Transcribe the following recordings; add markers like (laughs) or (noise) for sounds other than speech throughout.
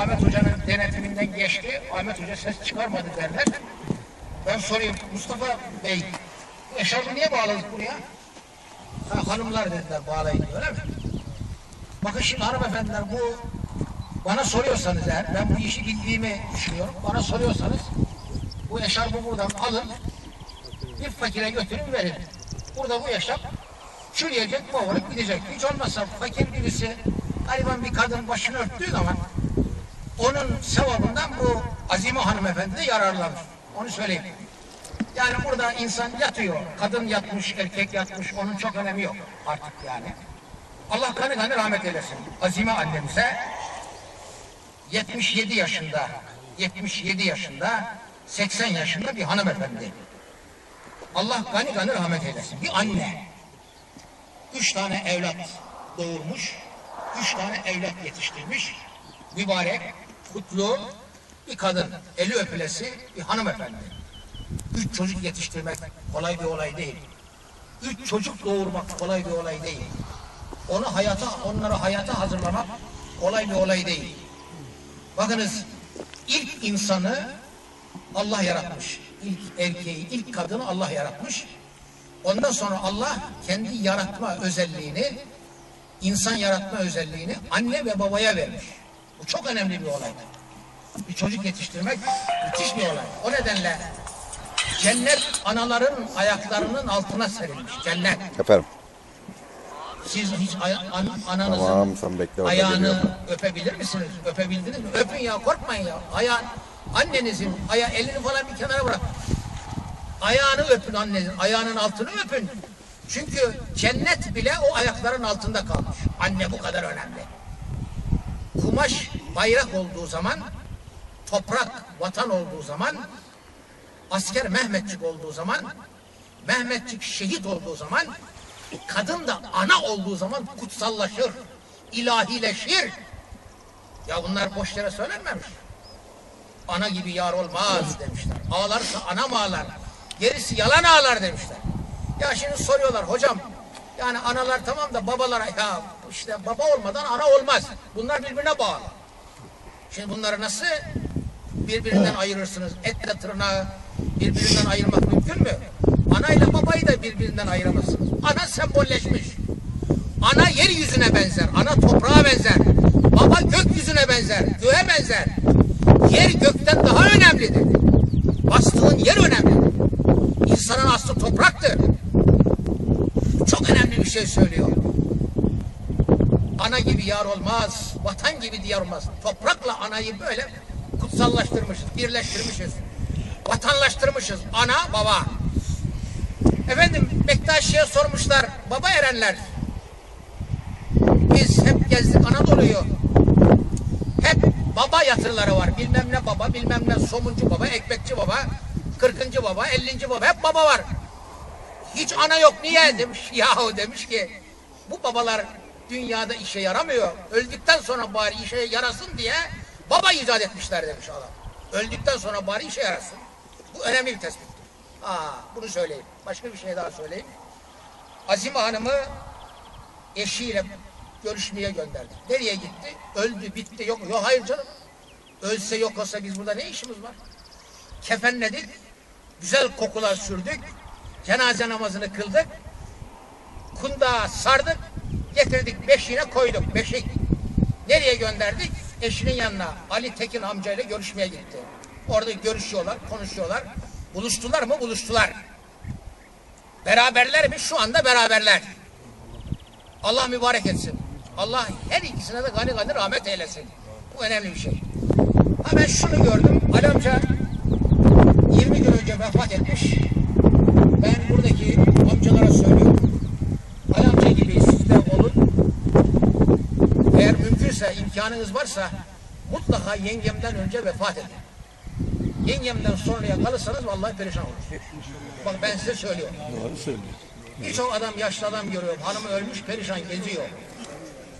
Ahmet Hoca'nın denetiminden geçti. Ahmet Hoca ses çıkarmadı derler. Ben sorayım Mustafa Bey, eşarbı niye bağladık buraya? Ha, hanımlar dediler bağlayın öyle mi? Bakın şimdi hanımefendiler bu bana soruyorsanız eğer ben bu işi bildiğimi düşünüyorum. Bana soruyorsanız bu eşarbı buradan alın bir fakire götürün verin. Burada bu eşarp çürüyecek, boğulup gidecek. Hiç olmazsa fakir birisi gariban bir kadın başını örttüğü zaman onun sevabından bu Azime hanımefendi de yararlanır. Onu söyleyeyim. Yani burada insan yatıyor. Kadın yatmış, erkek yatmış. Onun çok önemi yok artık yani. Allah kanı kanı rahmet eylesin. Azime annemize 77 yaşında 77 yaşında 80 yaşında bir hanımefendi. Allah gani gani rahmet eylesin. Bir anne. Üç tane evlat doğurmuş. Üç tane evlat yetiştirmiş. Mübarek, kutlu bir kadın. Eli öpülesi bir hanımefendi. Üç çocuk yetiştirmek kolay bir olay değil. Üç çocuk doğurmak kolay bir olay değil. Onu hayata, onları hayata hazırlamak kolay bir olay değil. Bakınız ilk insanı Allah yaratmış. İlk erkeği, ilk kadını Allah yaratmış. Ondan sonra Allah kendi yaratma özelliğini, insan yaratma özelliğini anne ve babaya vermiş. Bu çok önemli bir olaydır. Bir çocuk yetiştirmek müthiş bir olay. O nedenle cennet anaların ayaklarının altına serilmiş. Cennet. Efendim. Siz hiç an- ananızın Tamam sen bekle ayağını öpebilir misiniz? Öpebildiniz mi? Öpün ya korkmayın ya. Ayağın, annenizin aya, elini falan bir kenara bırak. Ayağını öpün annenizin. Ayağının altını öpün. Çünkü cennet bile o ayakların altında kalmış. Anne bu kadar önemli. Bayrak olduğu zaman, toprak vatan olduğu zaman, asker Mehmetçik olduğu zaman, Mehmetçik şehit olduğu zaman, kadın da ana olduğu zaman kutsallaşır, ilahileşir. Ya bunlar boş yere söylenmemiş. Ana gibi yar olmaz demişler. Ağlarsa ana ağlar? Gerisi yalan ağlar demişler. Ya şimdi soruyorlar hocam yani analar tamam da babalara ya işte baba olmadan ana olmaz. Bunlar birbirine bağlı. Şimdi bunları nasıl birbirinden ayırırsınız? Etle tırnağı birbirinden ayırmak mümkün mü? Ana ile babayı da birbirinden ayıramazsınız. Ana sembolleşmiş. Ana yeryüzüne benzer, ana toprağa benzer. Baba gökyüzüne benzer, göğe benzer. Yer gökten daha önemlidir. Bastığın yer önemli. İnsanın aslı topraktır. Çok önemli bir şey söylüyor. Ana gibi yar olmaz, vatan gibi diyar olmaz. Toprakla anayı böyle kutsallaştırmışız, birleştirmişiz. Vatanlaştırmışız. Ana, baba. Efendim Bektaşi'ye sormuşlar, baba erenler. Biz hep gezdik Anadolu'yu. Hep baba yatırları var. Bilmem ne baba, bilmem ne somuncu baba, ekmekçi baba, kırkıncı baba, ellinci baba. Hep baba var. Hiç ana yok. Niye? Demiş. (laughs) Yahu demiş ki bu babalar dünyada işe yaramıyor. Öldükten sonra bari işe yarasın diye baba icat etmişler demiş adam. Öldükten sonra bari işe yarasın. Bu önemli bir tespittir. Aa, bunu söyleyeyim. Başka bir şey daha söyleyeyim. Azime Hanım'ı eşiyle görüşmeye gönderdi. Nereye gitti? Öldü, bitti, yok. Yok hayır canım. Ölse yok olsa biz burada ne işimiz var? Kefenledik, güzel kokular sürdük, cenaze namazını kıldık, kundağa sardık, getirdik beşiğine koyduk, beşik. Nereye gönderdik? Eşinin yanına. Ali Tekin amcayla görüşmeye gitti. Orada görüşüyorlar, konuşuyorlar. Buluştular mı? Buluştular. Beraberler mi? Şu anda beraberler. Allah mübarek etsin. Allah her ikisine de gani gani rahmet eylesin. Bu önemli bir şey. Ha ben şunu gördüm. Ali amca 20 gün önce vefat etmiş. Ben buradaki amcalara söylüyorum. Ali amca gibi siz de olun. Eğer mümkünse, imkanınız varsa mutlaka yengemden önce vefat edin. Yengemden sonraya kalırsanız vallahi perişan olur. Bak ben size söylüyorum. Doğru söylüyorsun. Birçok adam yaşlı adam görüyorum. Hanımı ölmüş perişan geziyor.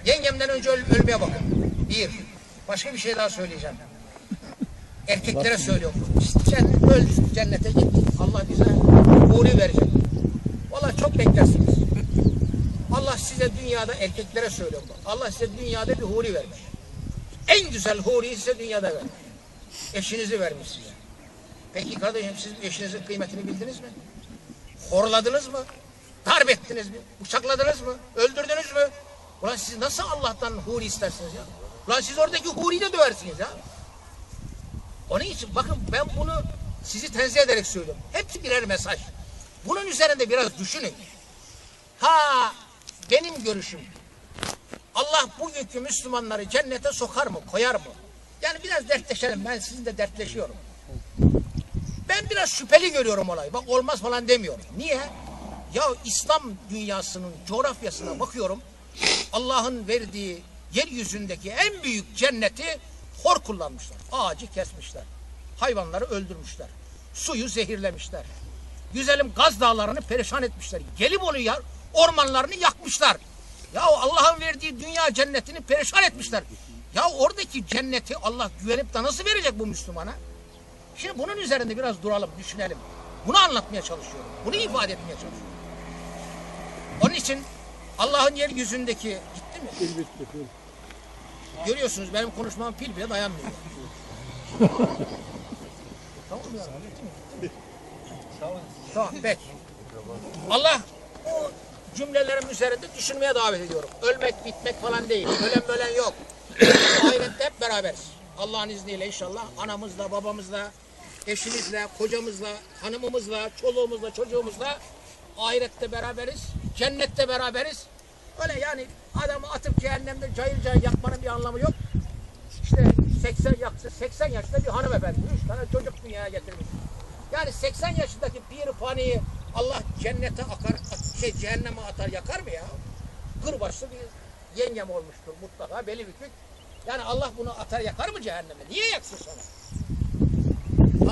Yengemden önce öl- ölmeye bakın. Bir. Başka bir şey daha söyleyeceğim. Erkeklere söylüyorum. Cennet, öl, cennete git. Allah bize huri verecek. Vallahi çok beklersiniz. Allah size dünyada erkeklere söylüyorum. Allah size dünyada bir huri vermiş. En en güzel huriyi size dünyada vermiş. Eşinizi vermiş size. Peki kardeşim siz eşinizin kıymetini bildiniz mi? Horladınız mı? Darp ettiniz mi? Bıçakladınız mı? Öldürdünüz mü? Ulan siz nasıl Allah'tan huri istersiniz ya? Ulan siz oradaki huriyi de döversiniz ya. Onun için bakın ben bunu sizi tenzih ederek söylüyorum. Hepsi birer mesaj. Bunun üzerinde biraz düşünün. Ha benim görüşüm. Allah bugünkü Müslümanları cennete sokar mı, koyar mı? Yani biraz dertleşelim. Ben sizinle dertleşiyorum. Ben biraz şüpheli görüyorum olayı. Bak olmaz falan demiyorum. Niye? Ya İslam dünyasının coğrafyasına bakıyorum. Allah'ın verdiği yeryüzündeki en büyük cenneti hor kullanmışlar. Ağacı kesmişler. Hayvanları öldürmüşler. Suyu zehirlemişler. Güzelim gaz dağlarını perişan etmişler. Gelibolu ormanlarını yakmışlar. Ya Allah'ın verdiği dünya cennetini perişan etmişler. Ya oradaki cenneti Allah güvenip de nasıl verecek bu Müslümana? Şimdi bunun üzerinde biraz duralım, düşünelim. Bunu anlatmaya çalışıyorum. Bunu ifade etmeye çalışıyorum. Onun için Allah'ın yeryüzündeki gitti mi? Pil bitti pil. Görüyorsunuz benim konuşmam pil bile dayanmıyor. tamam mı ya? Bitti mi? Tamam peki. Allah bu cümlelerim üzerinde düşünmeye davet ediyorum. Ölmek, bitmek falan değil. Ölen bölen yok. Ahirette hep beraberiz. Allah'ın izniyle inşallah anamızla, babamızla, eşimizle, kocamızla, hanımımızla, çoluğumuzla, çocuğumuzla ahirette beraberiz. Cennette beraberiz. Öyle yani adamı atıp cehennemde cayır cayır yakmanın bir anlamı yok. İşte 80 yaktı, 80 yaşında bir hanımefendi, üç tane çocuk dünyaya getirmiş. Yani 80 yaşındaki bir paniği Allah cennete akar, şey cehenneme atar yakar mı ya? Kırbaçlı bir yengem olmuştur mutlaka beli bükük. Yani Allah bunu atar yakar mı cehenneme? Niye yaksın sonra?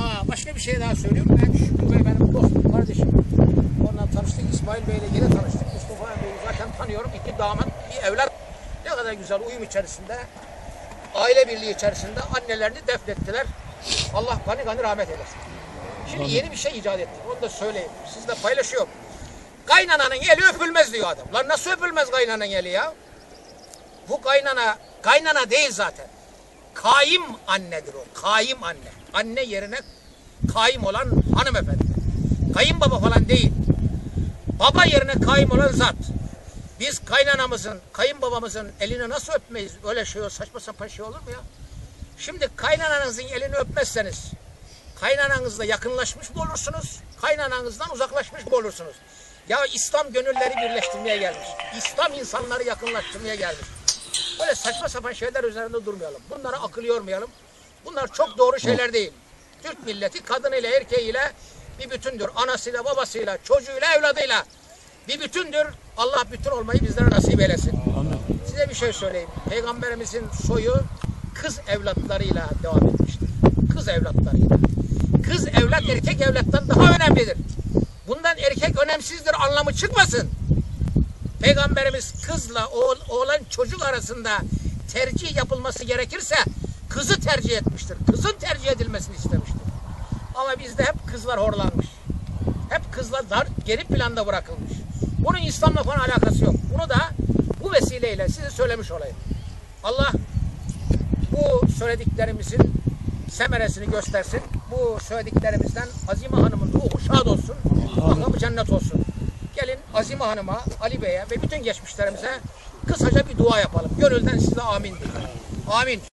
Ha, başka bir şey daha söylüyorum. Ben Şükrü Bey benim dostum, kardeşim. Onunla tanıştık. İsmail Bey'le yine tanıştık. Mustafa Bey'i zaten tanıyorum. İki damat, bir evlat. Ne kadar güzel uyum içerisinde, aile birliği içerisinde annelerini defnettiler. Allah gani gani rahmet eylesin. Şimdi yeni bir şey icat ettik. Onu da söyleyeyim. Sizle paylaşıyorum. Kaynananın eli öpülmez diyor adam. Lan nasıl öpülmez kaynananın eli ya? Bu kaynana, kaynana değil zaten. Kaim annedir o. Kaim anne. Anne yerine kaim olan hanımefendi. Kayınbaba falan değil. Baba yerine kaim olan zat. Biz kaynanamızın, kayınbabamızın elini nasıl öpmeyiz? Öyle şey saçma sapan şey olur mu ya? Şimdi kaynananızın elini öpmezseniz kaynananızla yakınlaşmış mı olursunuz? Kaynananızdan uzaklaşmış mı olursunuz? Ya İslam gönülleri birleştirmeye gelmiş. İslam insanları yakınlaştırmaya gelmiş. Böyle saçma sapan şeyler üzerinde durmayalım. Bunlara akıl yormayalım. Bunlar çok doğru şeyler değil. Türk milleti kadınıyla erkeğiyle bir bütündür. Anasıyla, babasıyla, çocuğuyla, evladıyla bir bütündür. Allah bütün olmayı bizlere nasip eylesin. Size bir şey söyleyeyim. Peygamberimizin soyu kız evlatlarıyla devam etmiştir. Kız evlatlarıyla. Kız evlat erkek evlattan daha önemlidir. Bundan erkek önemsizdir anlamı çıkmasın. Peygamberimiz kızla oğlan çocuk arasında tercih yapılması gerekirse kızı tercih etmiştir. Kızın tercih edilmesini istemiştir. Ama bizde hep kızlar horlanmış. Hep kızlar dar, geri planda bırakılmış. Bunun İslam'la falan alakası yok. Bunu da bu vesileyle size söylemiş olayım. Allah bu söylediklerimizin semeresini göstersin. Bu söylediklerimizden Azime Hanım'ın ruhu şad olsun. Makamı cennet olsun. Gelin Azime Hanım'a, Ali Bey'e ve bütün geçmişlerimize kısaca bir dua yapalım. Gönülden size amin. Amin.